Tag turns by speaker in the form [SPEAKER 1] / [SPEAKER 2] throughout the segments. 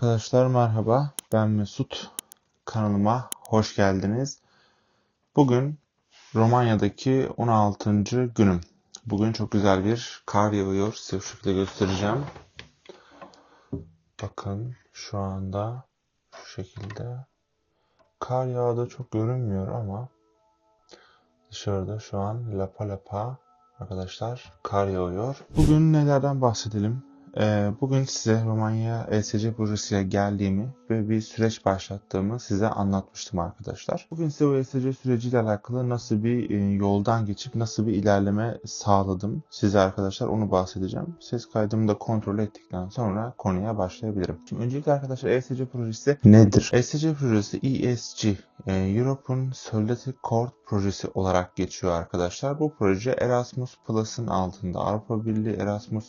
[SPEAKER 1] Arkadaşlar merhaba. Ben Mesut. Kanalıma hoş geldiniz. Bugün Romanya'daki 16. günüm. Bugün çok güzel bir kar yağıyor. Size şu şekilde göstereceğim. Bakın şu anda şu şekilde kar yağdı çok görünmüyor ama dışarıda şu an lapa lapa arkadaşlar kar yağıyor. Bugün nelerden bahsedelim? Ee, Bugün size Romanya ESC projesiyle geldiğimi ve bir süreç başlattığımı size anlatmıştım arkadaşlar. Bugün size o ESC süreciyle alakalı nasıl bir e, yoldan geçip nasıl bir ilerleme sağladım size arkadaşlar onu bahsedeceğim. Ses kaydımı da kontrol ettikten sonra konuya başlayabilirim. Şimdi öncelikle arkadaşlar ESC projesi nedir? ESC projesi ESG e, European Solidarity Corps projesi olarak geçiyor arkadaşlar. Bu proje Erasmus Plus'ın altında Avrupa Birliği Erasmus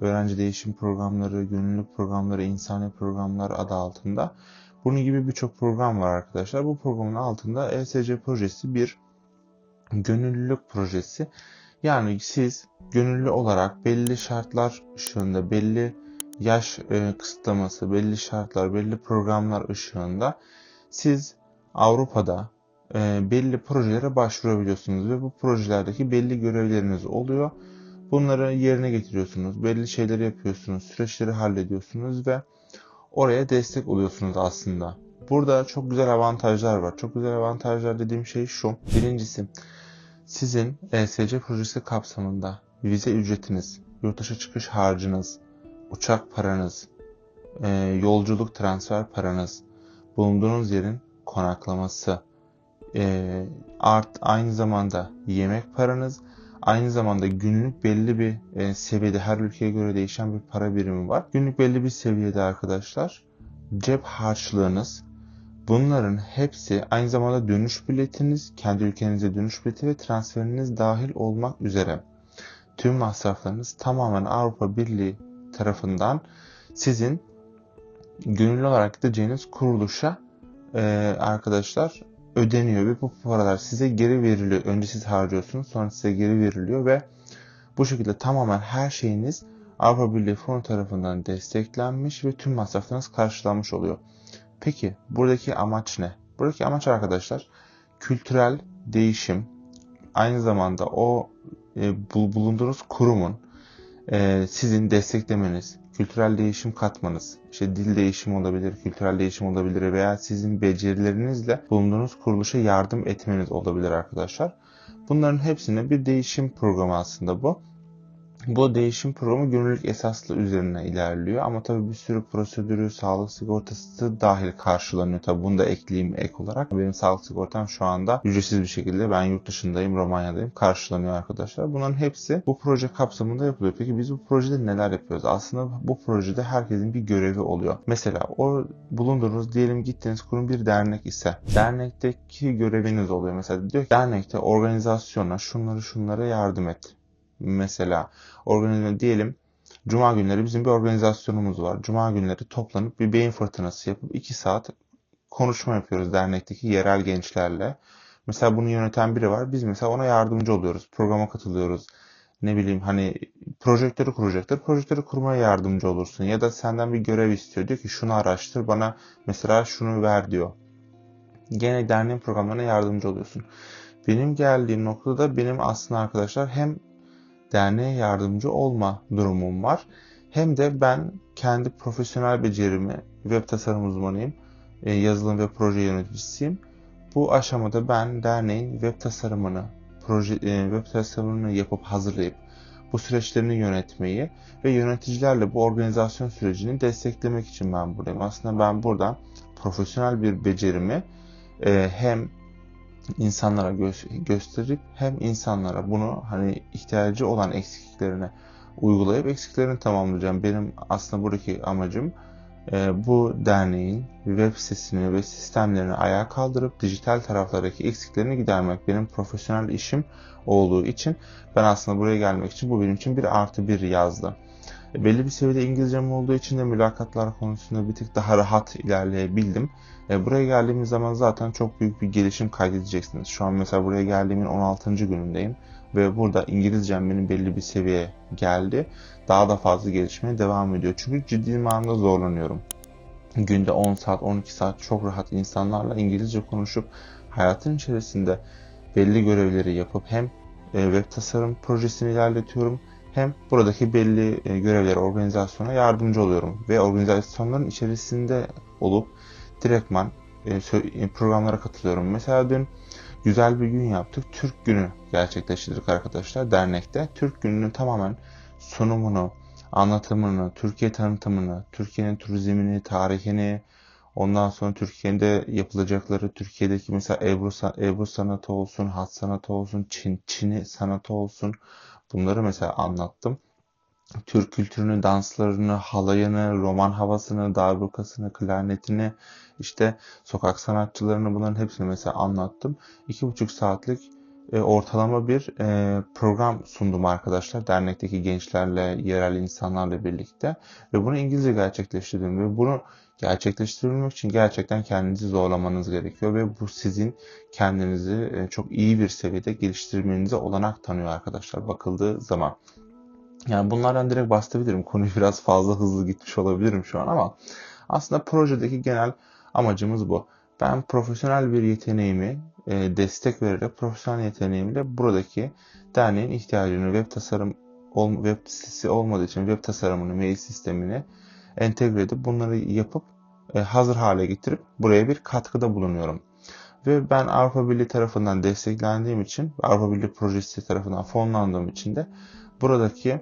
[SPEAKER 1] öğrenci değişim programları, gönüllülük programları, insani programlar adı altında. Bunun gibi birçok program var arkadaşlar. Bu programın altında ESC projesi bir gönüllülük projesi. Yani siz gönüllü olarak belli şartlar ışığında, belli yaş e, kısıtlaması, belli şartlar, belli programlar ışığında siz Avrupa'da e, belli projelere başvurabiliyorsunuz ve bu projelerdeki belli görevleriniz oluyor. Bunları yerine getiriyorsunuz, belli şeyleri yapıyorsunuz, süreçleri hallediyorsunuz ve oraya destek oluyorsunuz aslında. Burada çok güzel avantajlar var. Çok güzel avantajlar dediğim şey şu. Birincisi, sizin ESC projesi kapsamında vize ücretiniz, yurtdışı çıkış harcınız, uçak paranız, e, yolculuk transfer paranız, bulunduğunuz yerin konaklaması, e, art aynı zamanda yemek paranız Aynı zamanda günlük belli bir e, seviyede her ülkeye göre değişen bir para birimi var. Günlük belli bir seviyede arkadaşlar. Cep harçlığınız. Bunların hepsi aynı zamanda dönüş biletiniz, kendi ülkenize dönüş bileti ve transferiniz dahil olmak üzere. Tüm masraflarınız tamamen Avrupa Birliği tarafından sizin gönüllü olarak gideceğiniz kuruluşa e, arkadaşlar ödeniyor ve bu paralar size geri veriliyor. Önce siz harcıyorsunuz sonra size geri veriliyor ve bu şekilde tamamen her şeyiniz Avrupa Birliği Fonu tarafından desteklenmiş ve tüm masraflarınız karşılanmış oluyor. Peki buradaki amaç ne? Buradaki amaç arkadaşlar kültürel değişim aynı zamanda o e, bulunduğunuz kurumun e, sizin desteklemeniz, kültürel değişim katmanız, işte dil değişimi olabilir, kültürel değişim olabilir veya sizin becerilerinizle bulunduğunuz kuruluşa yardım etmeniz olabilir arkadaşlar. Bunların hepsine bir değişim programı aslında bu. Bu değişim programı gönüllülük esaslı üzerine ilerliyor ama tabii bir sürü prosedürü, sağlık sigortası dahil karşılanıyor. Tabii bunu da ekleyeyim ek olarak. Benim sağlık sigortam şu anda ücretsiz bir şekilde ben yurt dışındayım, Romanya'dayım karşılanıyor arkadaşlar. Bunların hepsi bu proje kapsamında yapılıyor. Peki biz bu projede neler yapıyoruz? Aslında bu projede herkesin bir görevi oluyor. Mesela o bulunduğunuz diyelim gittiğiniz kurum bir dernek ise dernekteki göreviniz oluyor. Mesela diyor ki dernekte organizasyona şunları şunlara yardım et Mesela organize diyelim Cuma günleri bizim bir organizasyonumuz var. Cuma günleri toplanıp bir beyin fırtınası yapıp 2 saat konuşma yapıyoruz dernekteki yerel gençlerle. Mesela bunu yöneten biri var. Biz mesela ona yardımcı oluyoruz. Programa katılıyoruz. Ne bileyim hani projektörü kuracaktır. Projektörü kurmaya yardımcı olursun. Ya da senden bir görev istiyor. Diyor ki şunu araştır bana mesela şunu ver diyor. Gene derneğin programlarına yardımcı oluyorsun. Benim geldiğim noktada benim aslında arkadaşlar hem derneğe yardımcı olma durumum var. Hem de ben kendi profesyonel becerimi, web tasarım uzmanıyım, e, yazılım ve proje yöneticisiyim. Bu aşamada ben derneğin web tasarımını, proje, e, web tasarımını yapıp hazırlayıp bu süreçlerini yönetmeyi ve yöneticilerle bu organizasyon sürecini desteklemek için ben buradayım. Aslında ben burada profesyonel bir becerimi e, hem insanlara gö- gösterip hem insanlara bunu hani ihtiyacı olan eksikliklerini uygulayıp eksiklerini tamamlayacağım. Benim aslında buradaki amacım e, bu derneğin web sitesini ve sistemlerini ayağa kaldırıp dijital taraflardaki eksiklerini gidermek. Benim profesyonel işim olduğu için ben aslında buraya gelmek için bu benim için bir artı bir yazdı. E, belli bir seviyede İngilizcem olduğu için de mülakatlar konusunda bir tık daha rahat ilerleyebildim. E, buraya geldiğimiz zaman zaten çok büyük bir gelişim kaydedeceksiniz. Şu an mesela buraya geldiğimin 16. günündeyim ve burada İngilizcem benim belli bir seviyeye geldi. Daha da fazla gelişmeye devam ediyor. Çünkü ciddi manada zorlanıyorum. günde 10 saat, 12 saat çok rahat insanlarla İngilizce konuşup hayatın içerisinde belli görevleri yapıp hem e, web tasarım projesini ilerletiyorum hem buradaki belli e, görevlere, organizasyona yardımcı oluyorum. Ve organizasyonların içerisinde olup direktman e, e, programlara katılıyorum. Mesela dün güzel bir gün yaptık. Türk günü gerçekleştirdik arkadaşlar dernekte. Türk gününün tamamen sunumunu, anlatımını, Türkiye tanıtımını, Türkiye'nin turizmini, tarihini, ondan sonra Türkiye'de yapılacakları, Türkiye'deki mesela Ebru, Ebru sanatı olsun, hat sanatı olsun, Çin, Çini sanatı olsun bunları mesela anlattım. Türk kültürünü, danslarını, halayını, roman havasını, darbukasını, klarnetini, işte sokak sanatçılarını bunların hepsini mesela anlattım. İki buçuk saatlik e, ortalama bir e, program sundum arkadaşlar. Dernekteki gençlerle, yerel insanlarla birlikte. Ve bunu İngilizce gerçekleştirdim. Ve bunu gerçekleştirebilmek için gerçekten kendinizi zorlamanız gerekiyor. Ve bu sizin kendinizi e, çok iyi bir seviyede geliştirmenize olanak tanıyor arkadaşlar bakıldığı zaman. Yani bunlardan direkt bahsedebilirim. Konuyu biraz fazla hızlı gitmiş olabilirim şu an ama aslında projedeki genel amacımız bu. Ben profesyonel bir yeteneğimi e, destek vererek profesyonel yeteneğimle buradaki derneğin ihtiyacını web tasarım web sitesi olmadığı için web tasarımını, mail sistemini entegre edip bunları yapıp e, hazır hale getirip buraya bir katkıda bulunuyorum. Ve ben Avrupa Birliği tarafından desteklendiğim için, Avrupa Birliği projesi tarafından fonlandığım için de buradaki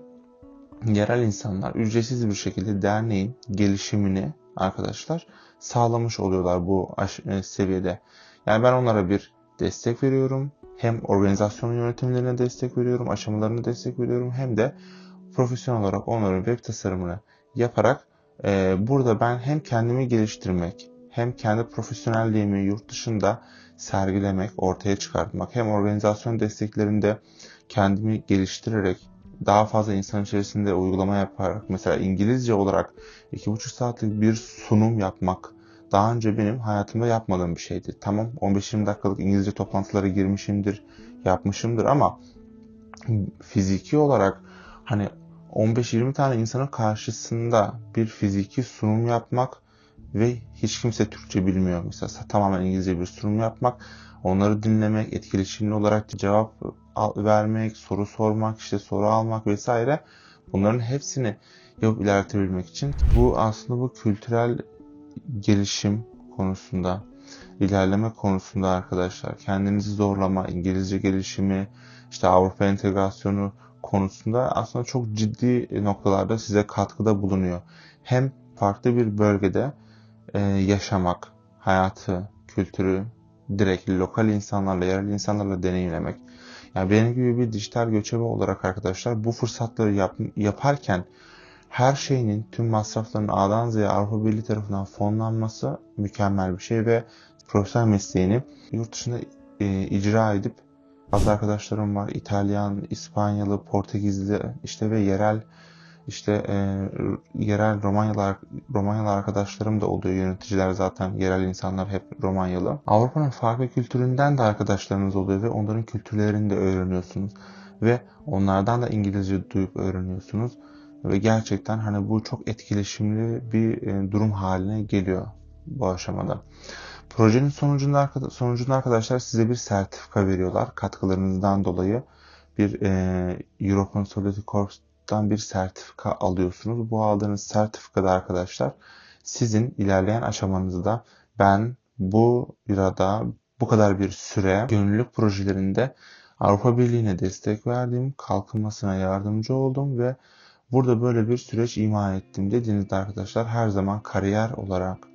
[SPEAKER 1] yerel insanlar ücretsiz bir şekilde derneğin gelişimini arkadaşlar sağlamış oluyorlar bu e, seviyede. Yani ben onlara bir destek veriyorum. Hem organizasyon yönetimlerine destek veriyorum, aşamalarına destek veriyorum hem de profesyonel olarak onların web tasarımını yaparak e, burada ben hem kendimi geliştirmek hem kendi profesyonelliğimi yurt dışında sergilemek, ortaya çıkartmak hem organizasyon desteklerinde kendimi geliştirerek daha fazla insan içerisinde uygulama yaparak mesela İngilizce olarak 2,5 saatlik bir sunum yapmak daha önce benim hayatımda yapmadığım bir şeydi. Tamam 15-20 dakikalık İngilizce toplantılara girmişimdir, yapmışımdır ama fiziki olarak hani 15-20 tane insanın karşısında bir fiziki sunum yapmak ve hiç kimse Türkçe bilmiyor. Mesela tamamen İngilizce bir sunum yapmak, onları dinlemek, etkileşimli olarak cevap vermek, soru sormak, işte soru almak vesaire. Bunların hepsini yapıp ilerletebilmek için bu aslında bu kültürel gelişim konusunda, ilerleme konusunda arkadaşlar kendinizi zorlama, İngilizce gelişimi, işte Avrupa entegrasyonu konusunda aslında çok ciddi noktalarda size katkıda bulunuyor. Hem farklı bir bölgede e, yaşamak, hayatı, kültürü direkt lokal insanlarla, yerel insanlarla deneyimlemek. Yani benim gibi bir dijital göçebe olarak arkadaşlar bu fırsatları yap, yaparken her şeyinin, tüm masrafların A'dan Z'ye Avrupa Birliği tarafından fonlanması mükemmel bir şey ve profesyonel mesleğini yurt dışında e, icra edip bazı arkadaşlarım var. İtalyan, İspanyalı, Portekizli işte ve yerel işte e, yerel Romanyalı Romanyalı arkadaşlarım da oluyor. Yöneticiler zaten yerel insanlar hep Romanyalı. Avrupa'nın farklı kültüründen de arkadaşlarınız oluyor ve onların kültürlerini de öğreniyorsunuz ve onlardan da İngilizce duyup öğreniyorsunuz ve gerçekten hani bu çok etkileşimli bir e, durum haline geliyor bu aşamada. Projenin sonucunda, sonucunda arkadaşlar size bir sertifika veriyorlar. Katkılarınızdan dolayı bir e, European Solidarity Corps'tan bir sertifika alıyorsunuz. Bu aldığınız sertifikada arkadaşlar sizin ilerleyen aşamanızda ben bu birada bu kadar bir süre gönüllülük projelerinde Avrupa Birliği'ne destek verdim, kalkınmasına yardımcı oldum ve burada böyle bir süreç ima ettim dediğinizde arkadaşlar her zaman kariyer olarak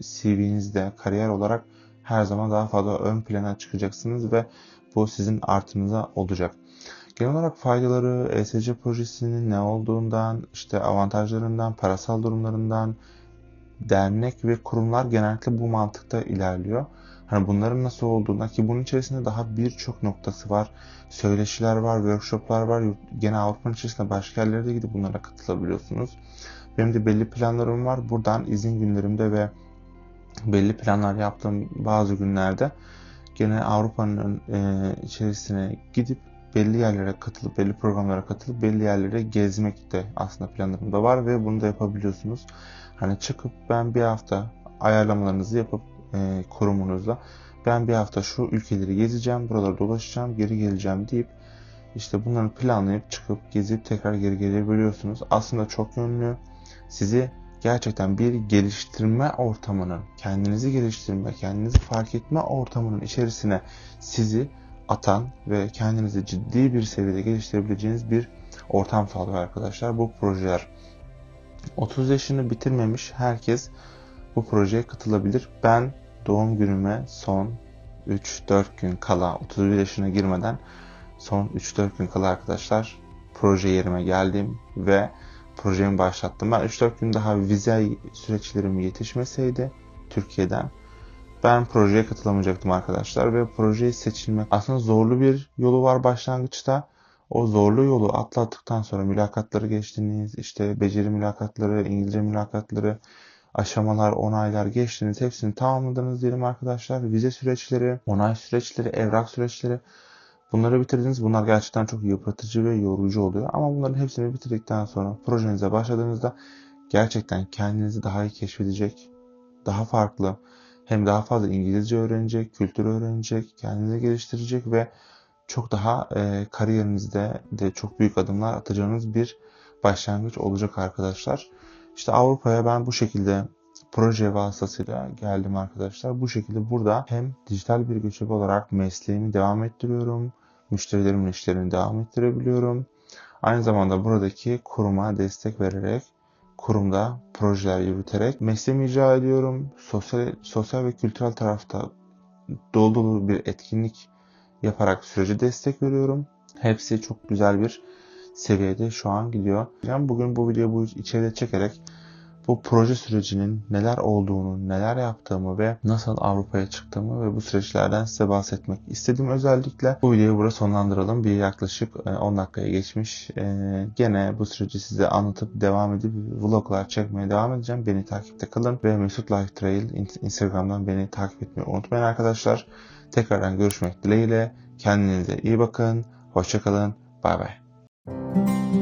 [SPEAKER 1] CV'nizde kariyer olarak her zaman daha fazla ön plana çıkacaksınız ve bu sizin artınıza olacak. Genel olarak faydaları ESC projesinin ne olduğundan, işte avantajlarından, parasal durumlarından, dernek ve kurumlar genellikle bu mantıkta ilerliyor. Hani bunların nasıl olduğuna ki bunun içerisinde daha birçok noktası var. Söyleşiler var, workshoplar var. Gene Avrupa'nın içerisinde başka yerlere de gidip bunlara katılabiliyorsunuz. Benim de belli planlarım var. Buradan izin günlerimde ve belli planlar yaptığım bazı günlerde gene Avrupa'nın e, içerisine gidip belli yerlere katılıp, belli programlara katılıp belli yerlere gezmek de aslında planlarımda var ve bunu da yapabiliyorsunuz. Hani çıkıp ben bir hafta ayarlamalarınızı yapıp e, kurumunuzla ben bir hafta şu ülkeleri gezeceğim, buraları dolaşacağım, geri geleceğim deyip işte bunları planlayıp çıkıp gezip tekrar geri gelebiliyorsunuz. Aslında çok yönlü. Sizi gerçekten bir geliştirme ortamının, kendinizi geliştirme, kendinizi fark etme ortamının içerisine sizi atan ve kendinizi ciddi bir seviyede geliştirebileceğiniz bir ortam sağlıyor arkadaşlar. Bu projeler 30 yaşını bitirmemiş herkes bu projeye katılabilir. Ben doğum günüme son 3-4 gün kala 31 yaşına girmeden son 3-4 gün kala arkadaşlar proje yerime geldim ve projemi başlattım. Ben 3-4 gün daha vize süreçlerim yetişmeseydi Türkiye'den ben projeye katılamayacaktım arkadaşlar ve projeyi seçilmek aslında zorlu bir yolu var başlangıçta. O zorlu yolu atlattıktan sonra mülakatları geçtiniz, işte beceri mülakatları, İngilizce mülakatları, aşamalar, onaylar geçtiniz. Hepsini tamamladınız diyelim arkadaşlar. Vize süreçleri, onay süreçleri, evrak süreçleri bunları bitirdiniz. Bunlar gerçekten çok yıpratıcı ve yorucu oluyor. Ama bunların hepsini bitirdikten sonra projenize başladığınızda gerçekten kendinizi daha iyi keşfedecek, daha farklı, hem daha fazla İngilizce öğrenecek, kültür öğrenecek, kendinizi geliştirecek ve çok daha e, kariyerinizde de çok büyük adımlar atacağınız bir başlangıç olacak arkadaşlar. İşte Avrupa'ya ben bu şekilde proje vasıtasıyla geldim arkadaşlar. Bu şekilde burada hem dijital bir göçebe olarak mesleğimi devam ettiriyorum. Müşterilerimin işlerini devam ettirebiliyorum. Aynı zamanda buradaki kuruma destek vererek kurumda projeler yürüterek mesleğimi icra ediyorum. Sosyal, sosyal ve kültürel tarafta dolu dolu bir etkinlik yaparak sürece destek veriyorum. Hepsi çok güzel bir seviyede şu an gidiyor. Bugün bu videoyu bu içeride çekerek bu proje sürecinin neler olduğunu, neler yaptığımı ve nasıl Avrupa'ya çıktığımı ve bu süreçlerden size bahsetmek istedim. Özellikle bu videoyu burada sonlandıralım. Bir yaklaşık 10 e, dakikaya geçmiş. E, gene bu süreci size anlatıp devam edip vloglar çekmeye devam edeceğim. Beni takipte kalın ve Mesut Life Trail Instagram'dan beni takip etmeyi unutmayın arkadaşlar. Tekrardan görüşmek dileğiyle. Kendinize iyi bakın. Hoşçakalın. Bay bay.